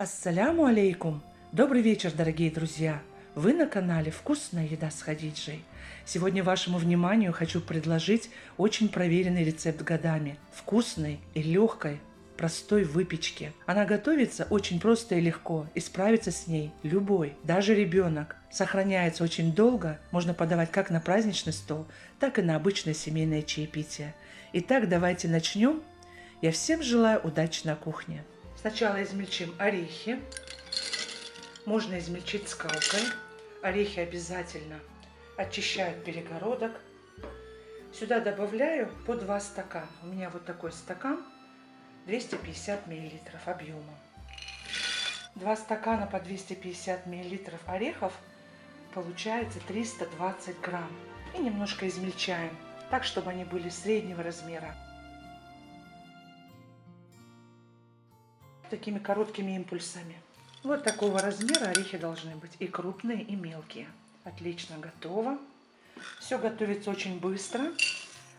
Ассаляму алейкум! Добрый вечер, дорогие друзья! Вы на канале «Вкусная еда с Хадиджей». Сегодня вашему вниманию хочу предложить очень проверенный рецепт годами. Вкусной и легкой, простой выпечки. Она готовится очень просто и легко, и справится с ней любой, даже ребенок. Сохраняется очень долго, можно подавать как на праздничный стол, так и на обычное семейное чаепитие. Итак, давайте начнем. Я всем желаю удачи на кухне. Сначала измельчим орехи. Можно измельчить скалкой. Орехи обязательно очищают перегородок. Сюда добавляю по 2 стакана. У меня вот такой стакан 250 миллилитров объемом. 2 стакана по 250 миллилитров орехов получается 320 грамм. И немножко измельчаем, так чтобы они были среднего размера. Такими короткими импульсами. Вот такого размера орехи должны быть и крупные, и мелкие. Отлично, готово. Все готовится очень быстро.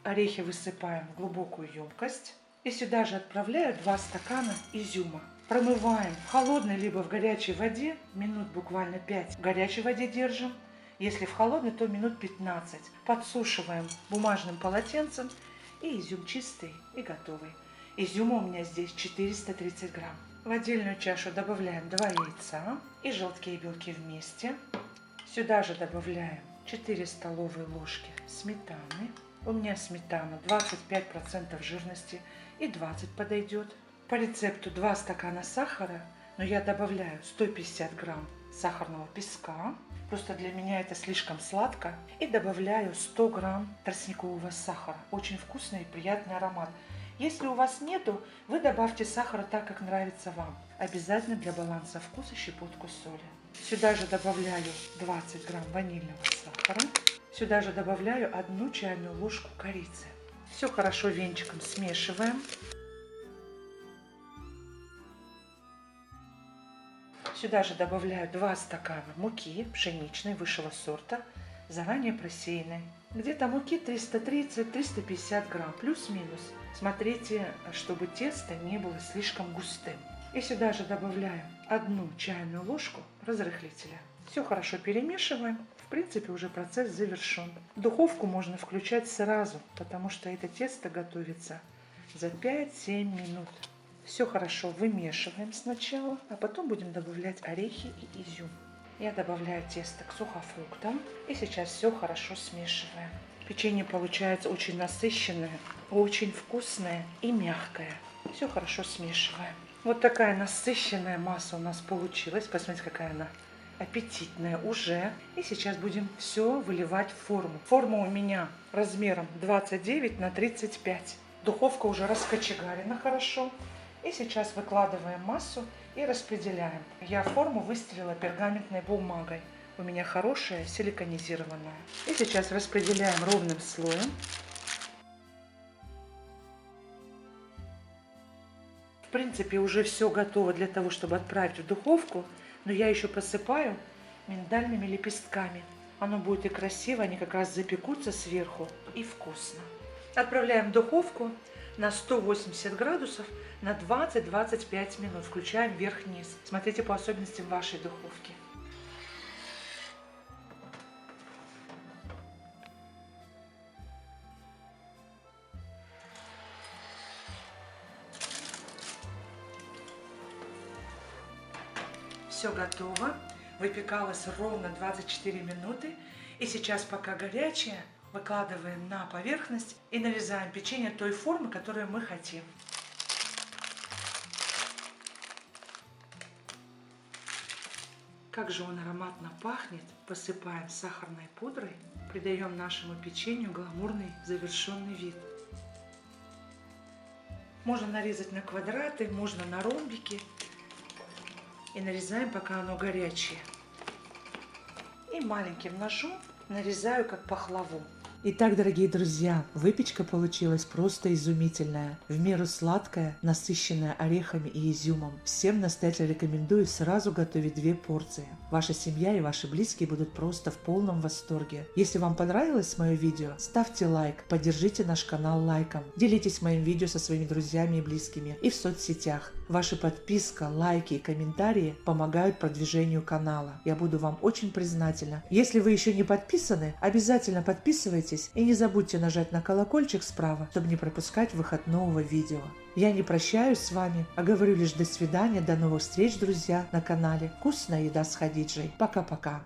Орехи высыпаем в глубокую емкость. И сюда же отправляю 2 стакана изюма. Промываем в холодной либо в горячей воде, минут буквально 5 в горячей воде держим. Если в холодной, то минут 15. Подсушиваем бумажным полотенцем и изюм чистый и готовый. Изюма у меня здесь 430 грамм. В отдельную чашу добавляем 2 яйца и желтки и белки вместе. Сюда же добавляем 4 столовые ложки сметаны. У меня сметана 25% жирности и 20 подойдет. По рецепту 2 стакана сахара, но я добавляю 150 грамм сахарного песка. Просто для меня это слишком сладко. И добавляю 100 грамм тростникового сахара. Очень вкусный и приятный аромат. Если у вас нету, вы добавьте сахара так, как нравится вам. Обязательно для баланса вкуса щепотку соли. Сюда же добавляю 20 грамм ванильного сахара. Сюда же добавляю одну чайную ложку корицы. Все хорошо венчиком смешиваем. Сюда же добавляю 2 стакана муки пшеничной высшего сорта, заранее просеянной. Где-то муки 330-350 грамм, плюс-минус. Смотрите, чтобы тесто не было слишком густым. И сюда же добавляем одну чайную ложку разрыхлителя. Все хорошо перемешиваем. В принципе, уже процесс завершен. Духовку можно включать сразу, потому что это тесто готовится за 5-7 минут. Все хорошо вымешиваем сначала, а потом будем добавлять орехи и изюм. Я добавляю тесто к сухофруктам и сейчас все хорошо смешиваем. Печенье получается очень насыщенное, очень вкусное и мягкое. Все хорошо смешиваем. Вот такая насыщенная масса у нас получилась. Посмотрите, какая она аппетитная уже. И сейчас будем все выливать в форму. Форма у меня размером 29 на 35. Духовка уже раскочегарена хорошо. И сейчас выкладываем массу и распределяем. Я форму выстелила пергаментной бумагой у меня хорошая, силиконизированная. И сейчас распределяем ровным слоем. В принципе, уже все готово для того, чтобы отправить в духовку, но я еще посыпаю миндальными лепестками. Оно будет и красиво, они как раз запекутся сверху и вкусно. Отправляем в духовку на 180 градусов на 20-25 минут. Включаем вверх-вниз. Смотрите по особенностям вашей духовки. Все готово. Выпекалось ровно 24 минуты. И сейчас, пока горячее, выкладываем на поверхность и нарезаем печенье той формы, которую мы хотим. Как же он ароматно пахнет. Посыпаем сахарной пудрой, придаем нашему печенью гламурный завершенный вид. Можно нарезать на квадраты, можно на ромбики и нарезаем, пока оно горячее. И маленьким ножом нарезаю как пахлаву. Итак, дорогие друзья, выпечка получилась просто изумительная. В меру сладкая, насыщенная орехами и изюмом. Всем настоятельно рекомендую сразу готовить две порции. Ваша семья и ваши близкие будут просто в полном восторге. Если вам понравилось мое видео, ставьте лайк, поддержите наш канал лайком, делитесь моим видео со своими друзьями и близкими и в соцсетях. Ваша подписка, лайки и комментарии помогают продвижению канала. Я буду вам очень признательна. Если вы еще не подписаны, обязательно подписывайтесь и не забудьте нажать на колокольчик справа, чтобы не пропускать выход нового видео. Я не прощаюсь с вами, а говорю лишь до свидания, до новых встреч, друзья, на канале «Вкусная еда с Хадиджей». Пока-пока.